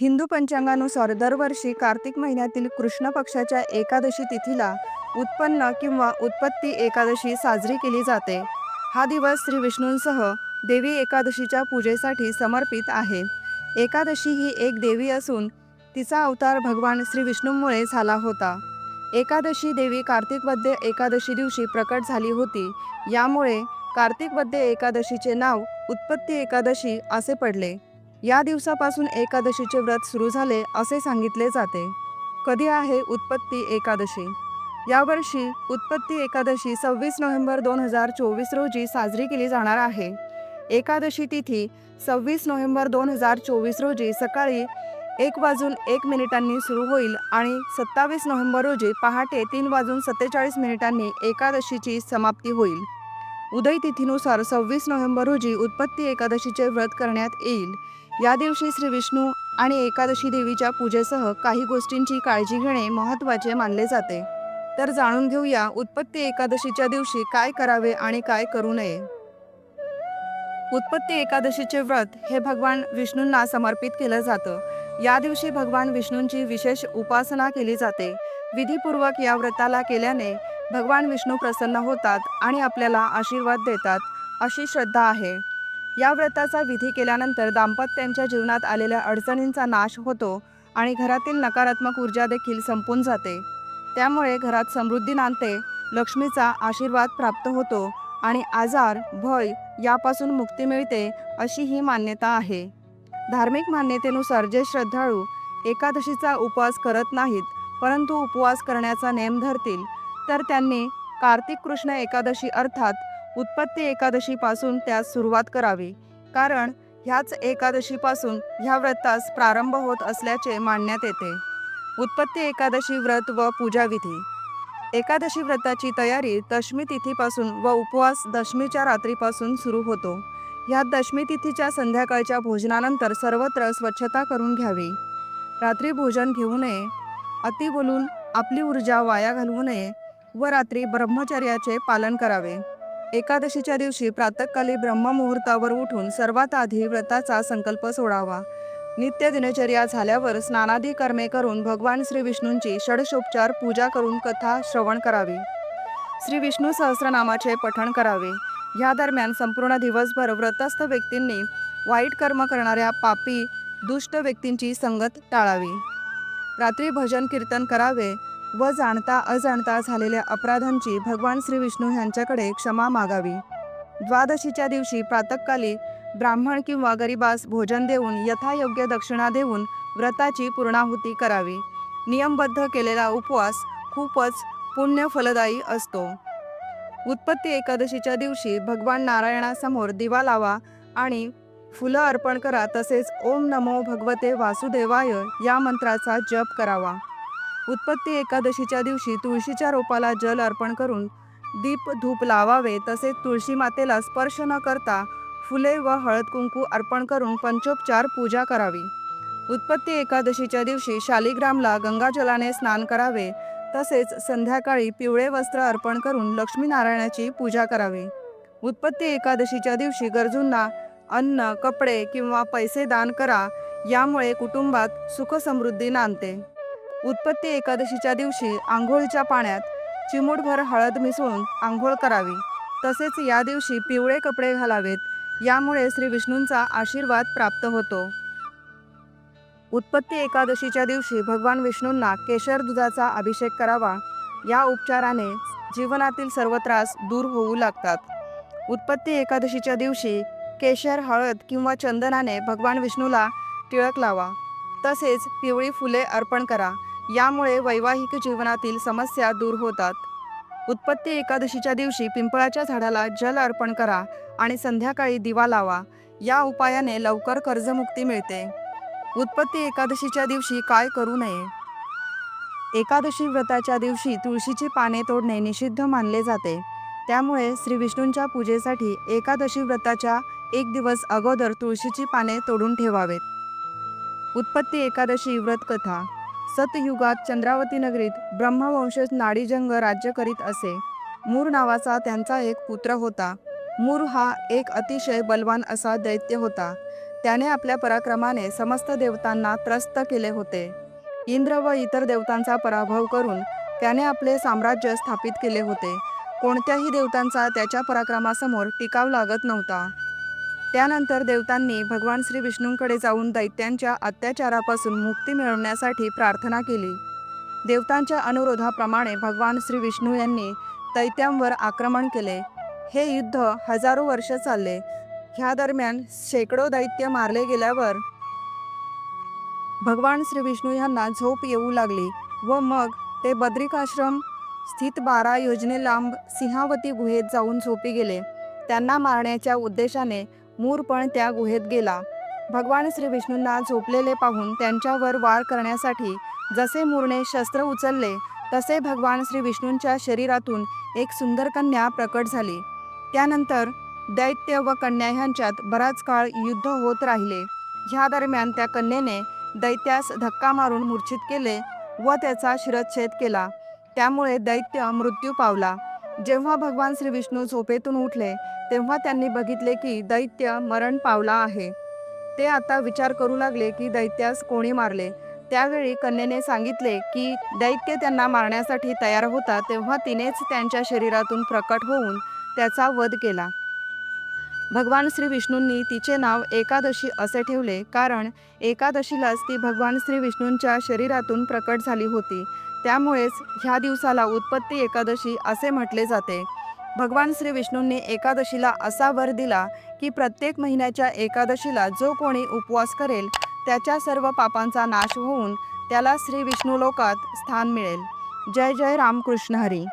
हिंदू पंचांगानुसार दरवर्षी कार्तिक महिन्यातील कृष्ण पक्षाच्या एकादशी तिथीला उत्पन्न किंवा उत्पत्ती एकादशी साजरी केली जाते. हा दिवस श्री विष्णूंसह देवी एकादशीच्या पूजेसाठी समर्पित आहे. एकादशी ही एक देवी असून तिचा अवतार भगवान श्री विष्णूंमुळे झाला होता. एकादशी देवी कार्तिक वद्य एकादशी दिवशी प्रकट झाली होती. यामुळे कार्तिक वद्य एकादशीचे नाव उत्पत्ती एकादशी असे पडले. या दिवसापासून एकादशीचे व्रत सुरू झाले असे सांगितले जाते. कधी आहे उत्पत्ती एकादशी? यावर्षी उत्पत्ती एकादशी सव्वीस नोव्हेंबर दोन हजार चोवीस रोजी साजरी केली जाणार आहे. एकादशी तिथी सव्वीस नोव्हेंबर दोन हजार चोवीस रोजी सकाळी एक वाजून एक मिनिटांनी सुरू होईल आणि सत्तावीस नोव्हेंबर रोजी पहाटे तीन वाजून सत्तेचाळीस मिनिटांनी एकादशीची समाप्ती होईल. उदय तिथीनुसार सव्वीस नोव्हेंबर रोजी उत्पत्ती एकादशीचे व्रत करण्यात येईल. या दिवशी श्री विष्णू आणि एकादशी देवीच्या पूजेसह काही गोष्टींची काळजी घेणे महत्त्वाचे मानले जाते. तर जाणून घेऊया उत्पत्ती एकादशीच्या दिवशी काय करावे आणि काय करू नये. उत्पत्ती एकादशीचे व्रत हे भगवान विष्णूंना समर्पित केलं जातं. या दिवशी भगवान विष्णूंची विशेष उपासना केली जाते. विधीपूर्वक या व्रताला केल्याने भगवान विष्णू प्रसन्न होतात आणि आपल्याला आशीर्वाद देतात अशी श्रद्धा आहे. या व्रताचा विधी केल्यानंतर दाम्पत्यांच्या जीवनात आलेल्या अडचणींचा नाश होतो आणि घरातील नकारात्मक ऊर्जा देखील संपून जाते. त्यामुळे घरात समृद्धी नांदते लक्ष्मीचा आशीर्वाद प्राप्त होतो आणि आजार भय यापासून मुक्ती मिळते अशी ही मान्यता आहे. धार्मिक मान्यतेनुसार जे श्रद्धाळू एकादशीचा उपवास करत नाहीत परंतु उपवास करण्याचा नेम धरतील तर त्यांनी कार्तिक कृष्ण एकादशी अर्थात उत्पत्ती एकादशीपासून त्यास सुरुवात करावी. कारण ह्याच एकादशीपासून ह्या व्रतास प्रारंभ होत असल्याचे मानण्यात येते. उत्पत्ती एकादशी व्रत व पूजाविधी एकादशी व्रताची तयारी दशमी तिथीपासून व उपवास दशमीच्या रात्रीपासून सुरू होतो. ह्यात दशमी तिथीच्या संध्याकाळच्या भोजनानंतर सर्वत्र स्वच्छता करून घ्यावी. रात्री भोजन घेऊ नये. अति बोलून आपली ऊर्जा वाया घालवू नये व रात्री ब्रह्मचर्याचे पालन करावे. एकादशीच्या दिवशी प्रातःकाली ब्रह्ममुहूर्तावर उठून सर्वात आधी व्रताचा संकल्प सोडावा. नित्य दिनचर्या झाल्यावर स्नानादी कर्मे करून भगवान श्री विष्णूंची षडशोपचार पूजा करून कथा श्रवण करावी. श्री विष्णू सहस्रनामाचे पठण करावे. ह्या दरम्यान संपूर्ण दिवसभर व्रतस्थ व्यक्तींनी वाईट कर्म करणाऱ्या पापी दुष्ट व्यक्तींची संगत टाळावी. रात्री भजन कीर्तन करावे. व जाणता अजाणता झालेल्या अपराधांची भगवान श्री विष्णू यांच्याकडे क्षमा मागावी. द्वादशीच्या दिवशी प्रातःकाली ब्राह्मण किंवा गरिबास भोजन देऊन यथायोग्य दक्षिणा देऊन व्रताची पूर्णाहुती करावी. नियमबद्ध केलेला उपवास खूपच पुण्यफलदायी असतो. उत्पत्ती एकादशीच्या दिवशी भगवान नारायणासमोर दिवा लावा आणि फुलं अर्पण करा तसेच ओम नमो भगवते वासुदेवाय या मंत्राचा जप करावा. उत्पत्ती एकादशीच्या दिवशी तुळशीच्या रोपाला जल अर्पण करून दीप धूप लावावे तसेच तुळशी मातेला स्पर्श न करता फुले व हळद कुंकू अर्पण करून पंचोपचार पूजा करावी. उत्पत्ती एकादशीच्या दिवशी शालिग्रामला गंगाजलाने स्नान करावे तसेच संध्याकाळी पिवळे वस्त्र अर्पण करून लक्ष्मीनारायणाची पूजा करावी. उत्पत्ती एकादशीच्या दिवशी गरजूंना अन्न कपडे किंवा पैसे दान करा यामुळे कुटुंबात सुखसमृद्धी नांदते. उत्पत्ती एकादशीच्या दिवशी आंघोळीच्या पाण्यात चिमूटभर हळद मिसळून आंघोळ करावी. तसेच या दिवशी पिवळे कपडे घालावेत यामुळे श्री विष्णूंचा आशीर्वाद प्राप्त होतो. उत्पत्ती एकादशीच्या दिवशी भगवान विष्णूंना केशर दुधाचा अभिषेक करावा या उपचाराने जीवनातील सर्व त्रास दूर होऊ लागतात. उत्पत्ती एकादशीच्या दिवशी केशर हळद किंवा चंदनाने भगवान विष्णूला टिळक लावा. तसेच पिवळी फुले अर्पण करा. यामुळे वैवाहिक जीवनातील समस्या दूर होतात. उत्पत्ती एकादशीच्या दिवशी पिंपळाच्या झाडाला जल अर्पण करा आणि संध्याकाळी दिवा लावा. या उपायाने लवकर कर्जमुक्ती मिळते. उत्पत्ती एकादशीच्या दिवशी काय करू नये? एकादशी व्रताच्या दिवशी तुळशीची पाने तोडणे निषिद्ध मानले जाते. त्यामुळे श्री विष्णूंच्या पूजेसाठी एकादशी व्रताच्या एक दिवस अगोदर तुळशीची पाने तोडून ठेवावेत. उत्पत्ती एकादशी व्रतकथा सतयुगात चंद्रावती नगरीत ब्रह्मवंशज नाडीजंग राज्य करीत असे. मूर नावाचा त्यांचा एक पुत्र होता. मूर हा एक अतिशय बलवान असा दैत्य होता. त्याने आपल्या पराक्रमाने समस्त देवतांना त्रस्त केले होते. इंद्र व इतर देवतांचा पराभव करून त्याने आपले साम्राज्य स्थापित केले होते. कोणत्याही देवतांचा त्याच्या पराक्रमासमोर टिकाव लागत नव्हता. त्यानंतर देवतांनी भगवान श्री विष्णूंकडे जाऊन दैत्यांच्या अत्याचारापासून मुक्ती मिळवण्यासाठी प्रार्थना केली. देवतांच्या अनुरोधाप्रमाणे भगवान श्री विष्णू यांनी दैत्यांवर आक्रमण केले. हे युद्ध हजारो वर्ष चालले. ह्या दरम्यान शेकडो दैत्य मारले गेल्यावर भगवान श्री विष्णू यांना झोप येऊ लागली व मग ते बद्रिकाश्रम स्थित बारा योजने लांब सिंहावती गुहेत जाऊन झोपी गेले. त्यांना मारण्याच्या उद्देशाने मूर पण त्या गुहेत गेला. भगवान श्री विष्णूंना झोपलेले पाहून त्यांच्यावर वार करण्यासाठी जसे मूरने शस्त्र उचलले तसे भगवान श्री विष्णूंच्या शरीरातून एक सुंदर कन्या प्रकट झाली. त्यानंतर दैत्य व कन्या ह्यांच्यात बराच काळ युद्ध होत राहिले. ह्या दरम्यान त्या कन्येने दैत्यास धक्का मारून मूर्छित केले व त्याचा शिरच्छेद केला. त्यामुळे दैत्य मृत्यू पावला. जेव्हा भगवान श्री विष्णू झोपेतून उठले तेव्हा त्यांनी बघितले की दैत्य मरण पावला आहे. ते आता विचार करू लागले की दैत्यास कोणी मारले. त्यावेळी कन्येने सांगितले की दैत्य त्यांना मारण्यासाठी तयार होता तेव्हा तिनेच त्यांच्या शरीरातून प्रकट होऊन त्याचा वध केला. भगवान श्री विष्णूंनी तिचे नाव एकादशी असे ठेवले कारण एकादशीलाच ती भगवान श्री विष्णूंच्या शरीरातून प्रकट झाली होती. त्यामुळेच ह्या दिवसाला उत्पत्ती एकादशी असे म्हटले जाते. भगवान श्री विष्णूंनी एकादशीला असा वर दिला की प्रत्येक महिन्याच्या एकादशीला जो कोणी उपवास करेल त्याच्या सर्व पापांचा नाश होऊन त्याला श्री विष्णू लोकात स्थान मिळेल. जय जय रामकृष्ण हरी.